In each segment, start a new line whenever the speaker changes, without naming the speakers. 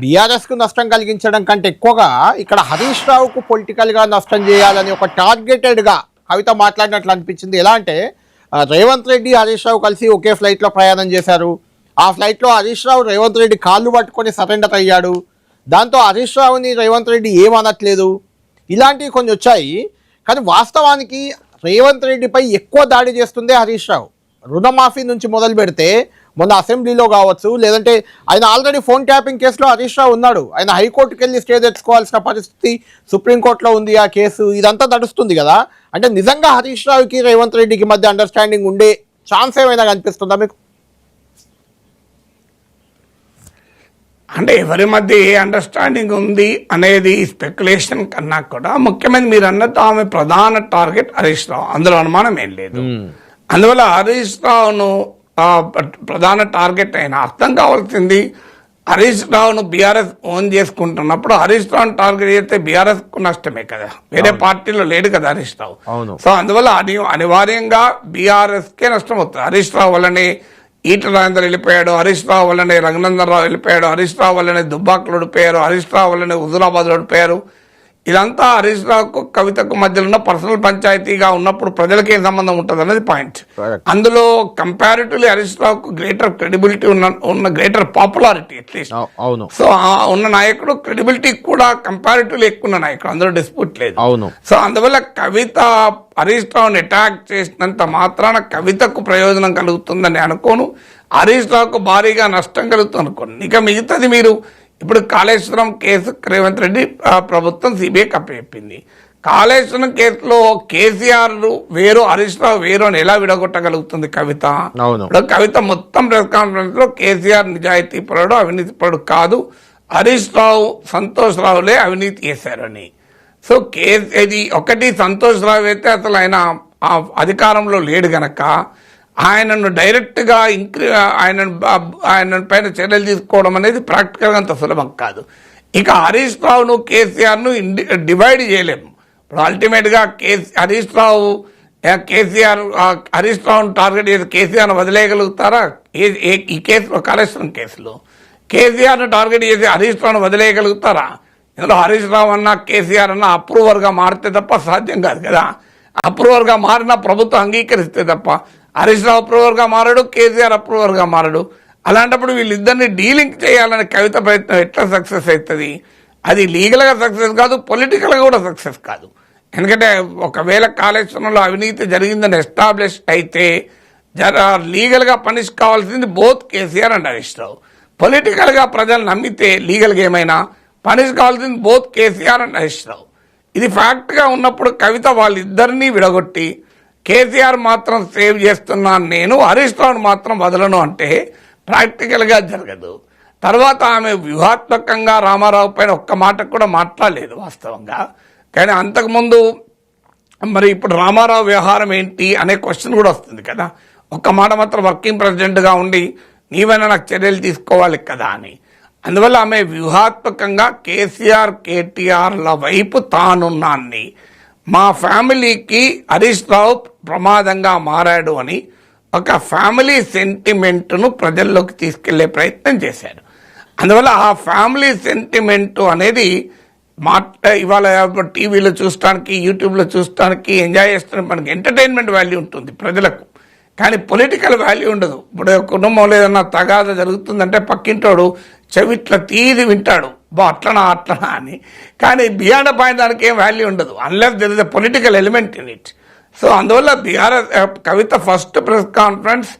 బీఆర్ఎస్కు నష్టం కలిగించడం కంటే ఎక్కువగా ఇక్కడ హరీష్ రావుకు పొలిటికల్గా నష్టం చేయాలని ఒక టార్గెటెడ్గా కవిత మాట్లాడినట్లు అనిపించింది. ఎలా అంటే రేవంత్ రెడ్డి హరీష్ రావు కలిసి ఒకే ఫ్లైట్లో ప్రయాణం చేశారు. ఆ ఫ్లైట్లో హరీష్ రావు రేవంత్ రెడ్డి కాళ్ళు పట్టుకొని సరెండర్ అయ్యాడు. దాంతో హరీష్ రావుని రేవంత్ రెడ్డి ఏమనట్లేదు. ఇలాంటివి కొన్ని వచ్చాయి. కానీ వాస్తవానికి రేవంత్ రెడ్డిపై ఎక్కువ దాడి చేస్తుందే హరీష్ రావు. రుణమాఫీ నుంచి మొదలు పెడితే మొన్న అసెంబ్లీలో కావచ్చు లేదంటే ఆయన ఆల్రెడీ ఫోన్ ట్యాపింగ్ కేసులో హరీష్ రావు ఉన్నాడు. ఆయన హైకోర్టుకి వెళ్ళి స్టే తెచ్చుకోవాల్సిన పరిస్థితి సుప్రీంకోర్టులో ఉంది ఆ కేసు. ఇదంతా నడుస్తుంది కదా. అంటే నిజంగా హరీష్ రావుకి రేవంత్ రెడ్డికి మధ్య అండర్స్టాండింగ్ ఉండే ఛాన్స్ ఏమైనా కనిపిస్తుందా మీకు?
అంటే ఎవరి మధ్య ఏ అండర్స్టాండింగ్ ఉంది అనేది స్పెక్యులేషన్ కన్నా కూడా ముఖ్యమైన మీరు అన్నట్టు ఆమె ప్రధాన టార్గెట్ హరీష్ రావు. అందులో అనుమానం ఏం లేదు. అందువల్ల హరీష్ రావును ప్రధాన టార్గెట్ అయిన అర్థం కావాల్సింది హరీష్ రావును బీఆర్ఎస్ ఓన్ చేసుకుంటున్నప్పుడు హరీష్ రావును టార్గెట్ చేస్తే బీఆర్ఎస్కు నష్టమే కదా. వేరే పార్టీలో లేడు కదా హరీష్ రావు. సో అందువల్ల అని అనివార్యంగా బీఆర్ఎస్ కే నష్టం అవుతుంది. హరీష్ రావు వల్లనే ఈట రాజేందర్ వెళ్ళిపోయాడు హరీష్ రావు వల్లనే రఘునందన్ రావు వెళ్ళిపోయాడు హరీష్ రావు వల్లనే దుబ్బాకులు ఓడిపోయారు హరీష్ రావు వల్లనే హుజురాబాద్ ఓడిపోయారు. ఇదంతా హరీష్ రావుకు కవితకు మధ్యలో ఉన్న పర్సనల్ పంచాయతీగా ఉన్నప్పుడు ప్రజలకి ఏం సంబంధం ఉంటుంది అనేది పాయింట్. అందులో కంపారిటివ్లీ హరీష్ రావుకు గ్రేటర్ క్రెడిబిలిటీ ఉన్న ఉన్న గ్రేటర్ పాపులారిటీ అట్లీస్ట్
అవు- అవును.
సో ఉన్న నాయకుడు క్రెడిబిలిటీ కూడా కంపారిటివ్లీ ఎక్కువ ఉన్న నాయకుడు. అందులో డిస్ప్యూట్ లేదు.
అవును.
సో అందువల్ల కవిత హరీష్ రావుని అటాక్ చేసినంత మాత్రాన కవితకు ప్రయోజనం కలుగుతుందని అనుకోను. హరీష్ రావుకు భారీగా నష్టం కలుగుతుంది అనుకోను. ఇక మిగతాది మీరు ఇప్పుడు కాళేశ్వరం కేసు రేవంత్ రెడ్డి ప్రభుత్వం సిబిఐ కప్పచెప్పింది కాళేశ్వరం కేసులో కేసీఆర్ వేరు హరీష్ రావు వేరు అని ఎలా విడగొట్టగలుగుతుంది కవిత. ఇప్పుడు కవిత మొత్తం ప్రెస్ కాన్ఫరెన్స్లో కేసీఆర్ నిజాయితీ పరుడు అవినీతి పరుడు కాదు. హరీష్ రావు సంతోష్ రావులే అవినీతి చేశారని. సో కేసు ఇది ఒకటి సంతోష్ రావు అయితే అసలు ఆయన అధికారంలో లేడు గనక ఆయనను డైరెక్ట్గా ఇంక్రీ ఆయన ఆయన పైన చర్యలు తీసుకోవడం అనేది ప్రాక్టికల్గా అంత సులభం కాదు. ఇక హరీష్ రావును కేసీఆర్ను డివైడ్ చేయలేము ఇప్పుడు అల్టిమేట్గా కేసీ హరీష్ రావు కేసీఆర్ హరీష్ రావును టార్గెట్ చేసి కేసీఆర్ను వదిలేయగలుగుతారా? ఏ- ఏ- ఈ కేసులో కాళేశ్వరం కేసులో. కేసీఆర్ను టార్గెట్ చేసి హరీష్ రావును వదిలేయగలుగుతారా? ఇందులో హరీష్ రావు అన్న కేసీఆర్ అన్న అప్రూవర్గా మారితే తప్ప సాధ్యం కాదు కదా. అప్రూవర్గా మారినా ప్రభుత్వం అంగీకరిస్తే తప్ప హరీష్ రావు అప్రూవర్గా మారడు కేసీఆర్ అప్రూవర్గా మారడు. అలాంటప్పుడు వీళ్ళిద్దరిని డీలింక్ చేయాలనే కవిత ప్రయత్నం ఎట్లా సక్సెస్ అవుతుంది అది లీగల్గా సక్సెస్ కాదు పొలిటికల్గా కూడా సక్సెస్ కాదు. ఎందుకంటే ఒకవేళ కాళేశ్వరంలో అవినీతి జరిగిందని ఎస్టాబ్లిష్ అయితే జర లీగల్గా పనిష్ కావాల్సింది బోత్ కేసీఆర్ అండ్ హరీష్ రావు. పొలిటికల్గా ప్రజలు నమ్మితే లీగల్గా ఏమైనా పనిష్ కావాల్సింది బోత్ కేసీఆర్ అండ్ హరీష్ రావు. ఇది ఫ్యాక్ట్గా ఉన్నప్పుడు కవిత వాళ్ళిద్దరినీ విడగొట్టి కేసీఆర్ మాత్రం సేవ్ చేస్తున్నాను నేను హరీష్ రావును మాత్రం వదలను అంటే ప్రాక్టికల్గా జరగదు. తర్వాత ఆమె వ్యూహాత్మకంగా రామారావు పైన ఒక్క మాట కూడా మాట్లాడలేదు వాస్తవంగా. కానీ అంతకుముందు మరి ఇప్పుడు రామారావు వ్యవహారం ఏంటి అనే క్వశ్చన్ కూడా వస్తుంది కదా. ఒక్క మాట మాత్రం వర్కింగ్ ప్రెసిడెంట్గా ఉండి నీవైనా నాకు చర్యలు తీసుకోవాలి కదా అని. అందువల్ల ఆమె వ్యూహాత్మకంగా కేసీఆర్ కేటీఆర్ల వైపు తానున్నాన్ని. మా ఫ్యామిలీకి హరీష్ రావు ప్రమాదంగా మారాడు అని ఒక ఫ్యామిలీ సెంటిమెంట్ను ప్రజల్లోకి తీసుకెళ్ళే ప్రయత్నం చేశారు అందువల్ల ఆ ఫ్యామిలీ సెంటిమెంట్ అనేది మాట ఇవాళ టీవీలో చూడటానికి యూట్యూబ్లో చూడటానికి ఎంజాయ్ చేస్తానికి మనకి ఎంటర్టైన్మెంట్ వాల్యూ ఉంటుంది ప్రజలకు. కానీ పొలిటికల్ వాల్యూ ఉండదు. ఇప్పుడు కుటుంబంలో ఏదన్నా తగాద జరుగుతుందంటే పక్కింటోడు చెవిట్ల తీది వింటాడు. బా అట్లనా అట్లనా అని. కానీ బియాండ్ పాయింట్ దానికి ఏం వాల్యూ ఉండదు. Unless there is a political element in it so అందువల్ల BRS Kavitha first press conference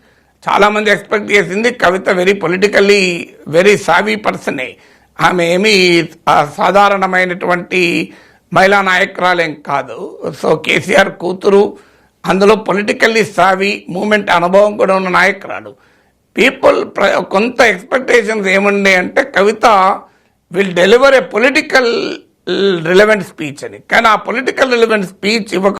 చాలామంది ఎక్స్పెక్ట్ చేసింది Kavitha very politically very savvy పర్సనే ఆమె ఏమి సాధారణమైనటువంటి మహిళా నాయకురాలేం కాదు. సో కేసీఆర్ కూతురు అందులో పొలిటికల్లీ సావి మూమెంట్ అనుభవం కూడా ఉన్న నాయకురాలు. పీపుల్ కొంత ఎక్స్పెక్టేషన్స్ ఏముండే అంటే Kavitha will deliver a political relevant speech అని. కానీ ఆ పొలిటికల్ రిలవెంట్ స్పీచ్ ఇవ్వక